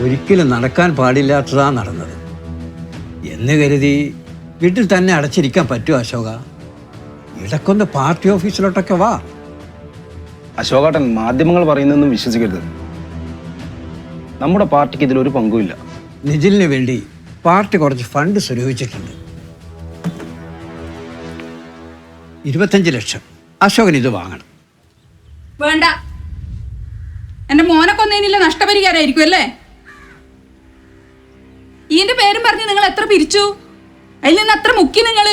ഒരിക്കലും നടക്കാൻ പാടില്ലാത്തതാണ് നടന്നത്. എന്ന് കരുതി വീട്ടിൽ തന്നെ അടച്ചിരിക്കാൻ പറ്റുമോ അശോക? ഇടക്കൊന്ന് പാർട്ടി ഓഫീസിലോട്ടൊക്കെ വാ. അശോകാട്ടൻ മാധ്യമങ്ങൾ പറയുന്നൊന്നും വിശ്വസിക്കരുത്. നമ്മുടെ പാർട്ടിക്ക് ഇതിലൊരു പങ്കുമില്ല. നിജിലിന് വേണ്ടി പാർട്ടി കുറച്ച് ഫണ്ട് സ്വരൂപിച്ചിട്ടുണ്ട്. ഇരുപത്തഞ്ച് ലക്ഷം. അശോകൻ ഇത് വാങ്ങണം. വേണ്ട. എന്റെ മോനെ കൊന്നതിനില്ല നഷ്ടപരിഹാരമായിരിക്കും അല്ലേ? പറഞ്ഞ് നിങ്ങൾ എത്ര പിരിച്ചു? അതിൽ നിന്ന് എത്ര മുക്കി നിങ്ങൾ?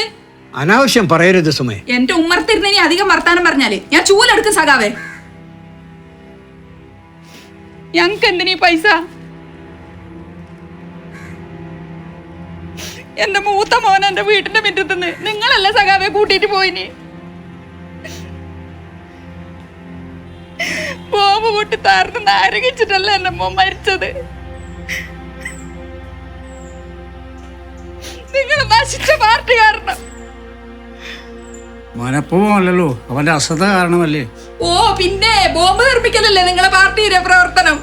അനാവശ്യം പറയരുത് സുമേ. എന്റെ ഉമ്മർത്തിരുന്ന് ഇനി അധികം വർത്താനം പറഞ്ഞാൽ ഞാൻ ചൂലെടുക്കും സഖാവേ. ഞങ്ങക്ക് എന്തിനീ പൈസ? എന്റെ മൂത്ത മോൻ എന്റെ വീട്ടിന്റെ മുറ്റത്തുനിന്ന് നിങ്ങളല്ലേ സഖാവെ കൂട്ടിട്ട് പോയിനി? ബോംബ് പൊട്ടി താർന്ന് നാരകിച്ചിട്ടല്ല എന്റെ മോൻ മരിച്ചത്? നശിച്ച പാർട്ടി കാരണം. മനപ്പൂർവല്ലോ അവന്റെ അശ്രദ്ധ കാരണമല്ലേ? ഓ പിന്നെ ബോംബ് നിർമ്മിക്കലല്ലേ നിങ്ങളെ പാർട്ടിയുടെ പ്രവർത്തനം?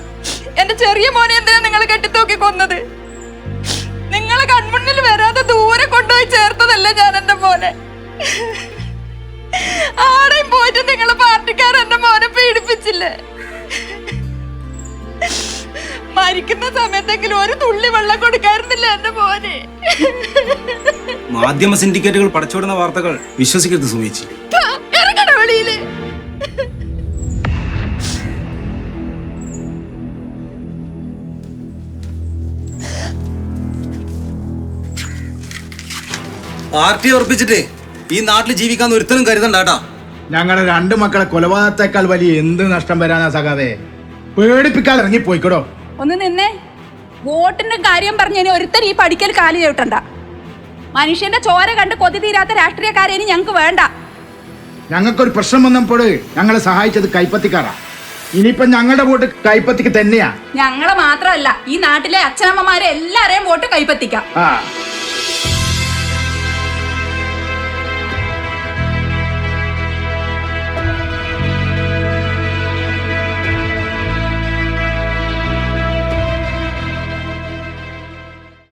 എന്റെ ചെറിയ മോനെ എന്തിനാ നിങ്ങൾ കെട്ടിത്തൂക്കി കൊന്നത്? നിങ്ങളെ കൺമുന്നിൽ വരാതെ ദൂരെ കൊണ്ടുപോയി ചേർത്തതല്ല മരിക്കുന്ന സമയത്തെങ്കിലും ഒരു തുള്ളി വെള്ളം കൊടുക്കാറുന്നില്ല എന്റെ മോനെ. മാധ്യമ സിൻഡിക്കേറ്റുകൾ പടച്ചുവിടുന്ന വാർത്തകൾ വിശ്വസിക്കരുത് സുമേച്ചി. ഇറങ്ങണ വെളിയിൽ. പാർട്ടി ഉറപ്പിച്ചിട്ട് ഈ നാട്ടിൽ ജീവിക്കാൻ ഒരുത്തനും കരുതണ്ടാട്ടാ ഞങ്ങളുടെ രണ്ട് മക്കളെ കൊലപാതകത്തെക്കാൾ വലിയ എന്ത് നഷ്ടം വരാനാ സഖാവേ? പേടിപ്പിക്കാൻ ഇറങ്ങി പോയിക്കടോ ഒന്ന് നിന്നേ. വോട്ടിന്റെ കാര്യം പറഞ്ഞതിന് ഒരുത്തൻ ഈ പഠിക്കൽ കാലി ചവിട്ടണ്ട. മനുഷ്യന്റെ ചോര കണ്ട് കൊതി തീരാത്ത രാഷ്ട്രീയക്കാരെ ഇനി ഞങ്ങൾക്ക് വേണ്ട. ഞങ്ങൾക്കൊരു പ്രശ്നം വന്നപ്പോൾ ഞങ്ങളെ സഹായിച്ചത് കൈപ്പത്തിക്കാരാ. ഇനിയിപ്പോ ഞങ്ങളുടെ വോട്ട് കൈപ്പത്തിക്ക് തന്നെയാ. ഞങ്ങളെ മാത്രമല്ല ഈ നാട്ടിലെ അച്ഛനമ്മമാരെ എല്ലാരെയും വോട്ട് കൈപ്പത്തിക്കാം.